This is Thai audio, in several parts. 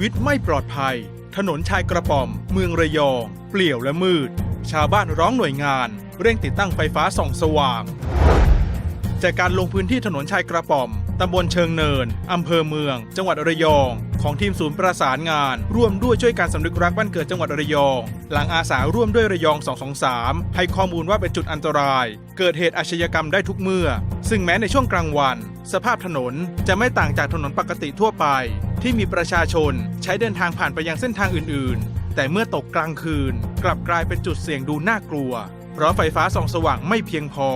วิตไม่ปลอดภัย ถนนชายกระป๋อม เมืองระยอง เปลี่ยวและมืด ชาวบ้านร้องหน่วยงาน เร่งติดตั้งไฟฟ้าส่องสว่าง จากการลงพื้นที่ถนนชายกระป๋อม ตำบลเชิงเนิน อำเภอเมือง จังหวัดระยอง ของทีมศูนย์ประสานงาน ร่วมด้วยช่วยการสำนึกรักบ้านเกิดจังหวัดระยอง หลังอาสาร่วมด้วยระยอง 223 ให้ข้อมูลว่าเป็นจุดอันตราย เกิดเหตุอาชญากรรมได้ทุกเมื่อ ซึ่งแม้ในช่วงกลางวัน สภาพถนนจะไม่ต่างจากถนนปกติทั่วไป ที่มีประชาชนใช้เดินทางผ่านไปยังเส้นทางอื่น ๆ แต่เมื่อตกกลางคืน กลับกลายเป็นจุดเสี่ยงดูน่ากลัว เพราะไฟฟ้าส่องสว่างไม่เพียงพอ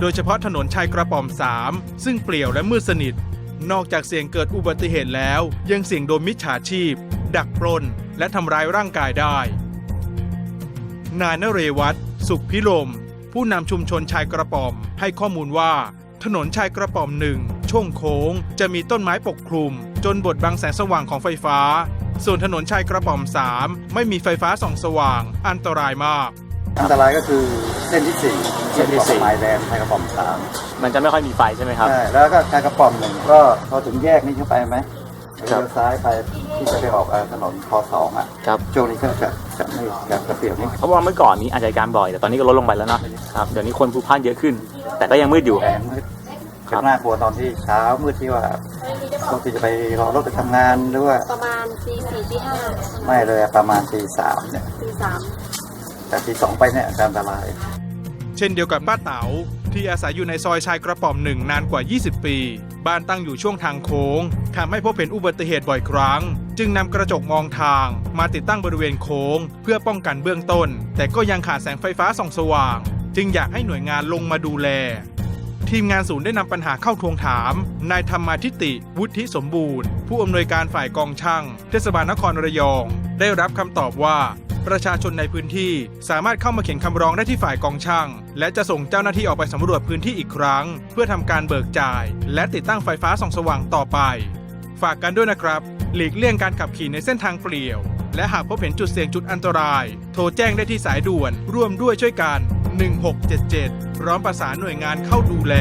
โดยเฉพาะถนนชายกระป๋อม 3 ซึ่งเปลี่ยวและมืดสนิท นอกจากเสี่ยงเกิดอุบัติเหตุแล้ว ยังเสี่ยงโดนมิจฉาชีพ ดักปล้น และทำร้ายร่างกายได้ นายนเรวัตสุขพิรมผู้นำชุมชนชายกระป๋อม ให้ข้อมูลว่า ถนนชายกระป๋อมหนึ่งช่วงโค้ง จะมีต้นไม้ปกคลุม จนบดบังแสงสว่างของไฟฟ้า ส่วนถนนชายกระป๋อม 3 ไม่มีไฟฟ้าส่องสว่าง อันตรายมาก อันตรายก็คือเส้นที่สี่เส้นที่สี่ไม้แดงไทยกระป๋อมสามมันจะไม่ค่อยมีไฟใช่ไหมครับ ใช่แล้วก็ไทยกระป๋อมหนึ่งก็พอถึงแยกนี้เข้าไปไหมครัเลี้บยวซ้ายไปที่จะไปออกเอ่อถนนคอสองอะครับช่วงนี้ก็จะจะไม่จะจะเปลี่ยวนิดเพราะว่าเมื่อก่อนนี้อาชญากรรมบ่อยแต่ตอนนี้ก็ลดลงไปแล้วเนาะครับเดี๋ยวนี้คนพลุกพล่านเยอะขึ้น แต่ก็ยังมืดอยู่แสงมืดครัจะบน่ากลัวตอนที่เช้ามืดที่ว่าบางทีจะไปรอรถไปทำงานหรือว่าประมาณตีสี่ตีห้าไม่เลยอะประมาณตีสามเนี่ยตีสาม แต่ตีสองไปเนี่ยจะอันตราย เช่นเดียวกับป้าเต๋าที่อาศัยอยู่ในซอยชายกระป๋อมหนึ่งนานกว่า 20 ปี บ้านตั้งอยู่ช่วงทางโค้งทำให้พบเห็นอุบัติเหตุบ่อยครั้ง จึงนำกระจกมองทางมาติดตั้งบริเวณโค้ง เพื่อป้องกันเบื้องต้น แต่ก็ยังขาดแสงไฟฟ้าส่องสว่าง จึงอยากให้หน่วยงานลงมาดูแล ทีมงานศูนย์ได้นำปัญหาเข้าทวงถามนายธรรมาทิติ วุฒิสมบูรณ์ ผู้อำนวยการฝ่ายกองช่าง เทศบาลนครระยอง ได้รับคำตอบว่า ประชาชนในพื้นที่สามารถเข้ามาเขียนคำร้องได้ที่ฝ่ายกองช่าง และจะส่งเจ้าหน้าที่ออกไปสำรวจพื้นที่อีกครั้ง เพื่อทำการเบิกจ่าย และติดตั้งไฟฟ้าส่องสว่างต่อไป ฝากกันด้วยนะครับ หลีกเลี่ยงการขับขี่ในเส้นทางเปลี่ยว และหากพบเห็นจุดเสี่ยงจุดอันตราย โทรแจ้งได้ที่สายด่วน ร่วมด้วยช่วยกัน 1677 พร้อมประสานหน่วยงานเข้าดูแล